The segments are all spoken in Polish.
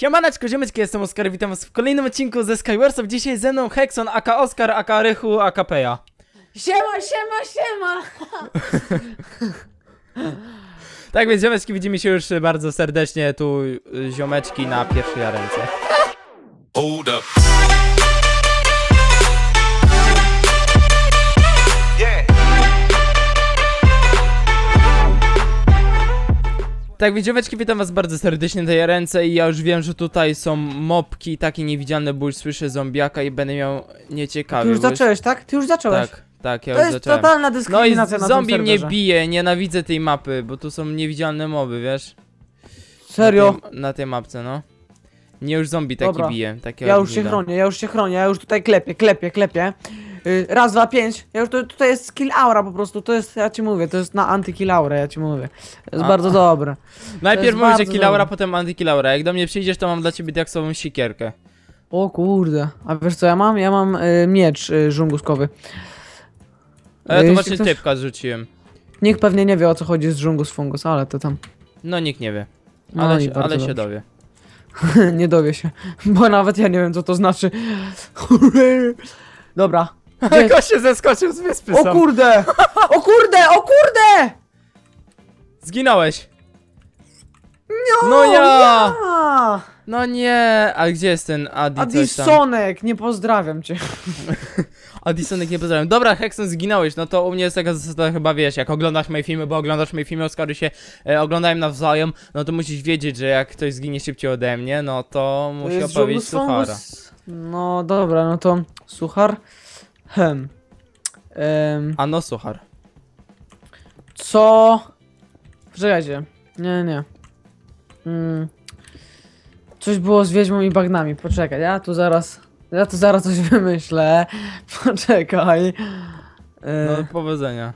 Siemaneczko, ziomeczki, jestem Oskar, witam was w kolejnym odcinku ze Skywarsów. Dzisiaj ze mną Hexon, aka Oskar, aka Rychu, aka Peja. Siema, siema, siema! Tak więc ziomeczki, widzimy się już bardzo serdecznie tu y, ziomeczki na pierwszej ręce. Hold up. Tak więc ziomeczki, witam was bardzo serdecznie na tej ręce i ja już wiem, że tutaj są mopki takie niewidzialne, bo już słyszę zombiaka i będę miał nieciekawie. Ty już zacząłeś, tak? Ty już zacząłeś. Tak, tak, ja to już jest zacząłem. totalna No i dyskryminacja na zombie tym mnie bije, nienawidzę tej mapy, bo tu są niewidzialne moby, wiesz? Serio? Na tej, na tej mapce, no. Nie już zombie taki Dobra. bije, takie Ja już się chronię, ja już się chronię, ja już tutaj klepię, klepię, klepię. Y, raz, dwa, pięć. Ja już to, tutaj jest skill aura po prostu, to jest, ja ci mówię, to jest na anti-kill aura, ja ci mówię. To jest A- bardzo dobre. Najpierw bardzo kilaura, dobre. potem antykilaura. Jak do mnie przyjdziesz, to mam dla ciebie diaksową sikierkę. O kurde, a wiesz co ja mam? Ja mam y, miecz y, żunguskowy. Ale to Jeśli właśnie ktoś- typka zrzuciłem. Nikt pewnie nie wie o co chodzi z żungus fungus, ale to tam. No nikt nie wie. No Ale, i się, ale się dowie. nie dowie się, bo nawet ja nie wiem co to znaczy. Dobra. Gdzie- Gość się zeskoczył z wyspy O sam. kurde! O kurde! O kurde! Zginąłeś. No, No ja! ja! No nie, a gdzie jest ten Adi coś tam? Addisonek, nie pozdrawiam cię. Addisonek nie pozdrawiam. Dobra, Hexon zginąłeś, no to u mnie jest taka zasada chyba wiesz, jak oglądasz moje filmy, bo oglądasz moje filmy, Oskary się e, oglądają nawzajem, no to musisz wiedzieć, że jak ktoś zginie szybciej ode mnie, no to To musi opowiedzieć suchara. No dobra, no to suchar. Hem. Em, A no suchar. co? Poczekajcie. Nie, nie. Mm. Coś było z wiedźmą i bagnami. Poczekaj, ja tu zaraz. Ja tu zaraz coś wymyślę. Poczekaj. E, No powodzenia.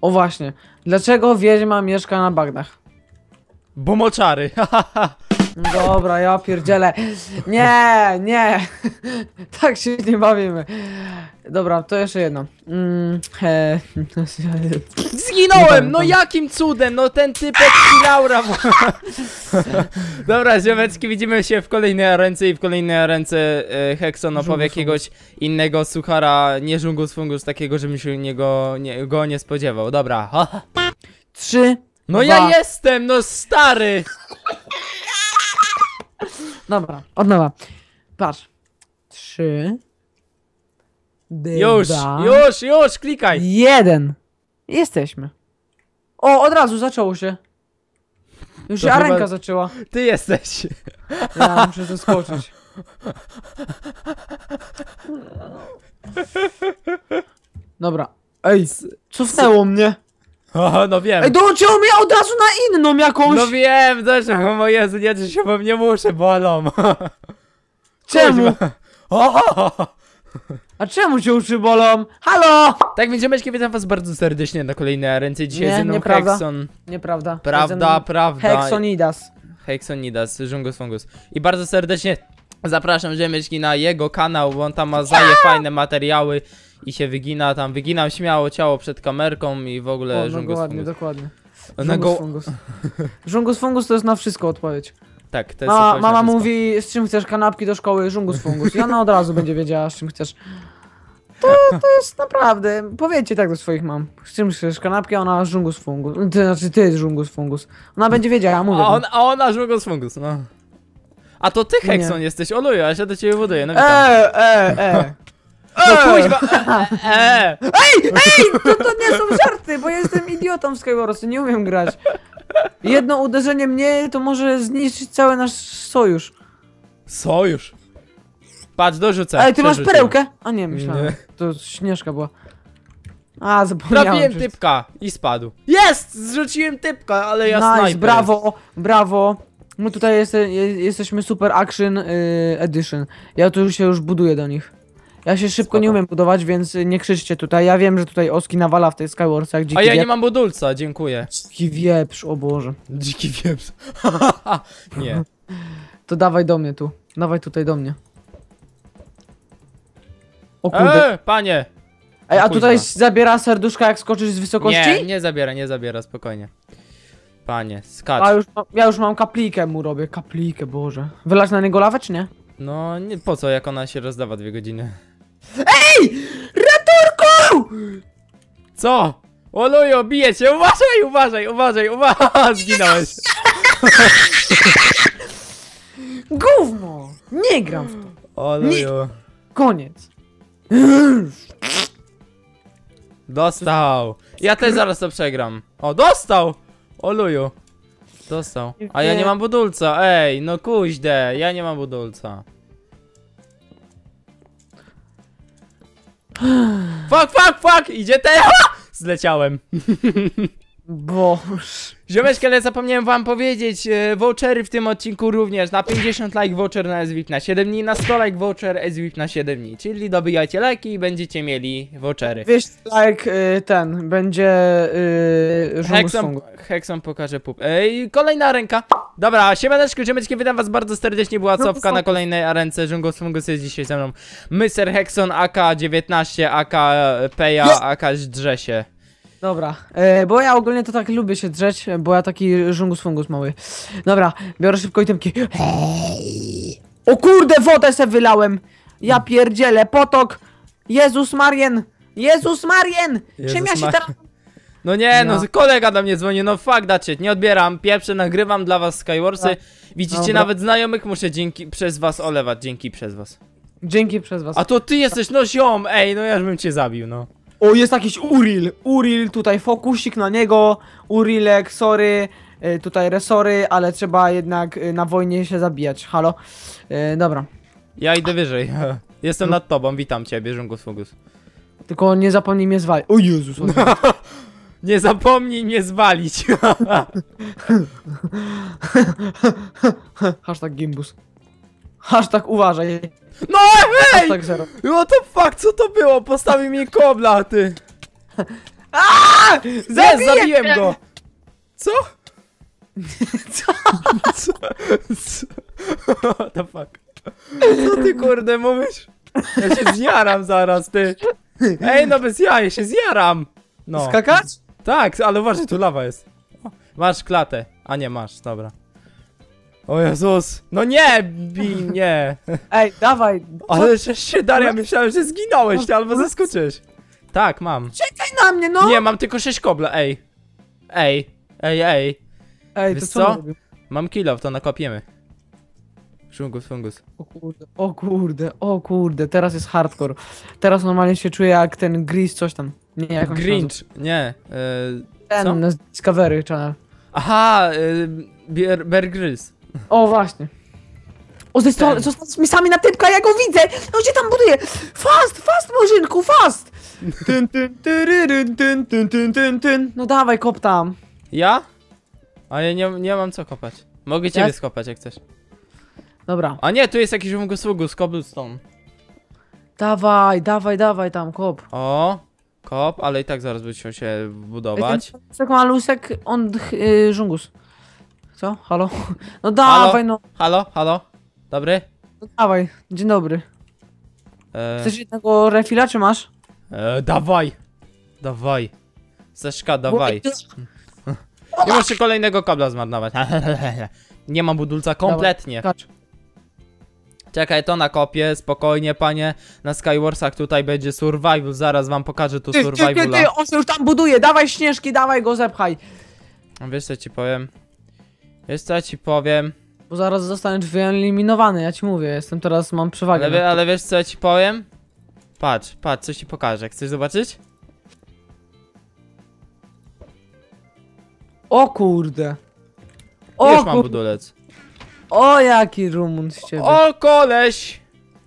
O właśnie. Dlaczego wiedźma mieszka na bagnach? Bo moczary, Dobra, ja pierdzielę. Nie, nie. tak się nie bawimy. Dobra, to jeszcze jedno. Mm, e, Zginąłem! No jakim cudem? No ten typek Laura. Dobra, ziomeczki, widzimy się w kolejnej ręce i w kolejnej ręce e, Hexon opowie jakiegoś innego suchara, nie żungus fungus, takiego, żebym się niego, nie, go nie spodziewał. Dobra. Trzy. No Dwa. ja jestem, no stary! Dobra, od nowa. Patrz. Trzy. Już, dwa, już, już, klikaj! Jeden. Jesteśmy. O, od razu zaczęło się. Już To się chyba- arenka zaczęła. Ty jesteś. Ja muszę zeskoczyć. Dobra. Ej, cofnęło mnie. O, no wiem. Ej, dołączyło mnie od razu na inną jakąś. No wiem, też, o Jezu, nie drzyj się, bo mnie muszę, bolą. Czemu? O! A czemu cię uszy bolą? Halo! Tak więc ziomeczki, witam was bardzo serdecznie na kolejnej ręce. Dzisiaj Nie, ze mną nieprawda. Hexon. Nieprawda. Prawda, prawda. Hexonidas. Hexonidas, Żungus Fungus. I bardzo serdecznie zapraszam ziomeczki na jego kanał, bo on tam ma zaje fajne materiały i się wygina tam. Wyginam śmiało ciało przed kamerką i w ogóle O, no Żungus dokładnie, Fungus. dokładnie. Na Żungus go... fungus. Żungus fungus to jest na wszystko odpowiedź. Tak, to jest na mama mówi, z czym chcesz kanapki do szkoły? Żungus fungus. I ona od razu będzie wiedziała, z czym chcesz. To, to jest naprawdę, powiedzcie tak do swoich mam. Z czym chcesz kanapki, a ona żungus fungus. Ty, znaczy ty żungus fungus. Ona będzie wiedziała, mówię. A, on, a ona Żungus Fungus, no. A to ty Hexon jesteś, oluju, ja się do ciebie buduję, no witam. E, e, e. No E. kuźwa, e. Ej, ej, to, to nie są żarty, bo ja jestem idiotą w Skywarsy, nie umiem grać. Jedno uderzenie mnie to może zniszczyć cały nasz sojusz. Sojusz. Patrz, dorzucę. Ej, ty masz przerzuciłem. perełkę? A nie, myślałem. Nie. To śnieżka była. A, zapomniałem. Trafiłem przecież. typka i spadł. Jest! Zrzuciłem typka, ale ja Nice, snajper. brawo, brawo. My tutaj jeste, je, jesteśmy Super Action y, Edition. Ja tu się już buduję do nich. Ja się szybko Spoko. nie umiem budować, więc nie krzyczcie tutaj. Ja wiem, że tutaj Oski nawala w tej Skywarsach. Dziki A ja nie wieprz. mam budulca, dziękuję. Dziki wieprz, o Boże. Dziki wieprz. nie. To dawaj do mnie tu. Dawaj tutaj do mnie. O kurde. E, panie. Ej, a kuźwa. tutaj zabiera serduszka jak skoczysz z wysokości? Nie, nie zabiera, nie zabiera, spokojnie. Panie, A skacz. już, mam- ja już mam kaplikę mu robię, kaplikę, boże. Wylać na niego lawę, czy nie? No, nie, po co, jak ona się rozdawa dwie godziny? Ratunku! Co? Olujo, bije cię, uważaj, uważaj, uważaj, uważaj, zginąłeś. Gówno! Nie gram w to. Olujo. Koniec. Dostał. Ja też zaraz to przegram. O, dostał! Oluju. Dostał. A ja nie mam budulca, ej, no kuźde, ja nie mam budulca. Fuck, fuck, fuck! Idzie te... Zleciałem. Boż. Ziomeczki, ale zapomniałem wam powiedzieć, e, vouchery w tym odcinku również, na 50 like voucher na SVIP na 7 dni, na 100 like voucher SVIP na 7 dni, czyli dobijajcie lajki i będziecie mieli vouchery. Wiesz, like y, ten, będzie y, Hexon. Hexon pokaże pup. Ej, kolejna ręka. Dobra, siemaneczko, ziomeczki, witam was bardzo serdecznie, była cofka co? na kolejnej arence, Żungus Fungus jest dzisiaj ze mną. Mr. Hexon, AK-19, AK-Peja, Jest! Dobra, e, bo ja ogólnie to tak lubię się drzeć, bo ja taki żungus fungus mały. Dobra, biorę szybko itemki. O kurde, wodę se wylałem! Ja pierdzielę, potok! Jezus Marien! Jezus Marien! Jezus Czym ja się Mar- teraz... No nie, no Ja. kolega do mnie dzwoni, no fuck dacie, nie odbieram, pierwsze nagrywam dla was Skywarsy. Tak. Widzicie, Dobra. nawet znajomych muszę dzięki, przez was olewać, dzięki przez was. Dzięki przez was. A to ty jesteś, no ziom, ej, no ja już bym cię zabił, no. O, jest jakiś Uril! Uril, tutaj fokusik na niego. Urilek, sorry. e, Tutaj resory, ale trzeba jednak e, na wojnie się zabijać. Halo? E, dobra. Ja idę wyżej. No. Jestem nad tobą, witam ciebie, Żungus Fungus. Tylko nie zapomnij mnie zwalić. O Jezus! o Jezus. Nie zapomnij mnie zwalić. Hashtag gimbus. Hashtag uważaj. No ej! Hashtag zero. What the fuck, co to było? Postawił mi kobla, ty. Jest, Zabiję zabiłem cię! go. Co? Co? Co? Co? What the fuck? Co ty kurde mówisz? Ja się zjaram zaraz, ty. Ej, no bez jaj, się zjaram. No. Skakać? Tak, ale uważaj, tu lawa jest. Masz klatę. A nie, masz, dobra. O Jezus. No nie, bij, nie. Ej, dawaj. Ale się Daria, myślałem, że zginąłeś, ty albo zaskoczysz. Tak, mam. Czekaj na mnie, no! Nie, mam tylko 6 kobla, ej. Ej, ej, ej. Ej, Wiesz to co? co? on robił? Mam to nakopiemy. Szungus, fungus. O kurde, o kurde, o kurde, teraz jest hardcore. Teraz normalnie się czuję jak ten Gris coś tam. Nie, jak on się Grinch, nie. y, co? Ten z Discovery Channel. aha, y, Bear, Bear Grylls. O, właśnie. O, został, Ten. z misami na typka, ja go widzę! No gdzie tam buduje? Fast, fast, murzynku, fast! Tyn, tyn, tyryryn, tyn, tyn, tyn, tyn, tyn. No dawaj, kop tam. Ja? A ja nie, nie mam co kopać. Mogę ciebie Jak? skopać jak chcesz. Dobra, A nie, tu jest jakiś fungus, fungus, cobblestone. dawaj, dawaj, dawaj tam, kop. O, kop, ale i tak zaraz będziemy się budować. ten lusek malusek, on y, żungus. Co? Halo? No dawaj, no, Halo, halo? Dobry? no dawaj. Dzień dobry. E, Chcesz jednego refila, czy masz? e, dawaj! Dawaj. Zeszka, dawaj. Nie muszę kolejnego kabla zmarnować. Nie mam budulca kompletnie. Czekaj, to nakopię, spokojnie panie. Na Skywarsach tutaj będzie survival, zaraz wam pokażę tu Ty, ty, ty, survivala. ty, on się już tam buduje, dawaj śnieżki, dawaj go zepchaj. Wiesz co ci powiem? Wiesz co ja ci powiem? Bo zaraz zostaniesz wyeliminowany, ja ci mówię, jestem teraz, mam przewagę. Ale, ale wiesz co ja ci powiem? Patrz, patrz, coś ci pokażę. Chcesz zobaczyć? O kurde. O, Już mam kur... budulec. o jaki rumun z ciebie. O koleś!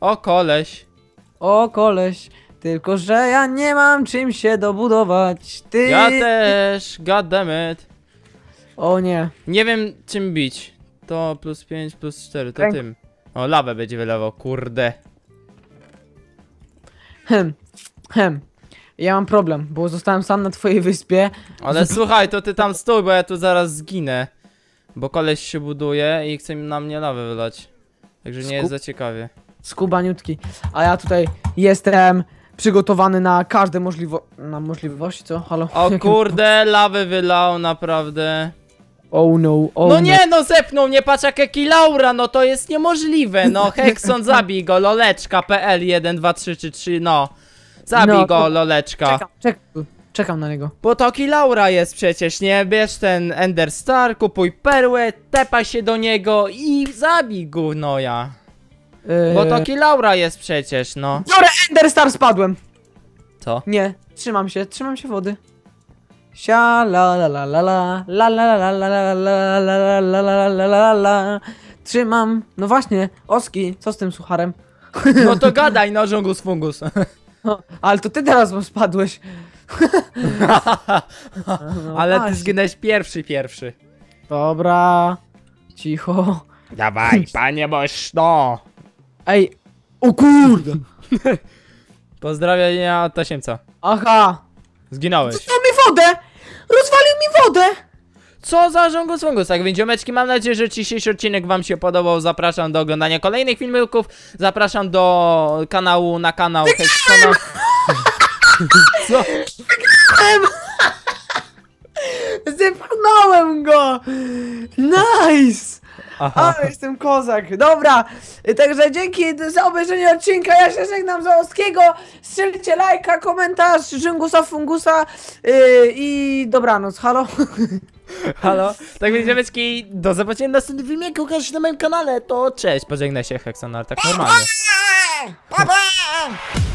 O koleś! O koleś. Tylko, że ja nie mam czym się dobudować. Ty. Ja też, goddammit. O nie. Nie wiem czym bić. To plus 5, plus 4, to tym. O, lawę będzie wylewał, kurde. Hem. Hem. Ja mam problem, bo zostałem sam na twojej wyspie. Ale słuchaj, to ty tam stój, bo ja tu zaraz zginę. Bo koleś się buduje i chce na mnie lawę wylać. Także nie jest Skup- za ciekawie. Skubaniutki. A ja tutaj jestem przygotowany na każde możliwo... Na możliwości, co? Halo? O kurde, lawę wylał, naprawdę. Oh no, oh No no. nie, no zepnął mnie, patrz jak jaki Laura, no to jest niemożliwe, no Hexon zabij go, loleczka.pl 1, 2, 3, 3, 3, no. Zabij No, go, to- loleczka. Czekam, czekam, czekam na niego. Bo to Laura jest przecież, nie? Bierz ten Ender Star, kupuj perłę, tepaj się do niego i zabij gównoja. Yy... Bo to Laura jest przecież, no. Biorę Ender Star, spadłem. Co? Nie, trzymam się, trzymam się wody. Sia la la la la la la la la la la la la la la la la la Trzymam. No właśnie, Oski, co z tym sucharem? No to gadaj, no żongus fungus. No, ale to ty teraz bo spadłeś. No Ale ty zginęłeś pierwszy, pierwszy. Dobra. Cicho. Dawaj, panie boś, no. Ej. O kurde. Pozdrowienia od Tasiemca. Aha. Zginąłeś. Rozwalił mi wodę. Rozwalił mi wodę. Co za żongus fungus? Tak więc ziomeczki, mam nadzieję, że dzisiejszy odcinek wam się podobał. Zapraszam do oglądania kolejnych filmików. Zapraszam do kanału, na kanał Hexona. Co? Zepchnąłem go. Nice. Aha. Ale jestem kozak. Dobra, także dzięki za obejrzenie odcinka. Ja się żegnam za Oskiego. Strzelcie lajka, komentarz, żyngusa, fungusa yy, i dobranoc. Halo? Halo? Tak więc ziomeczki, do zobaczenia w następnym filmiku, każdy na moim kanale. To cześć, pożegnaj się Hexonar, tak normalnie. Pa, pa!